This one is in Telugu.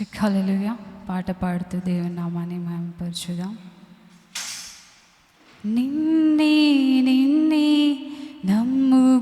చిక్కలలుగా పాట పాడుతూ దేవుని నామాన్ని మహిమపరచుదాం నిన్నే నిన్నే నమ్ము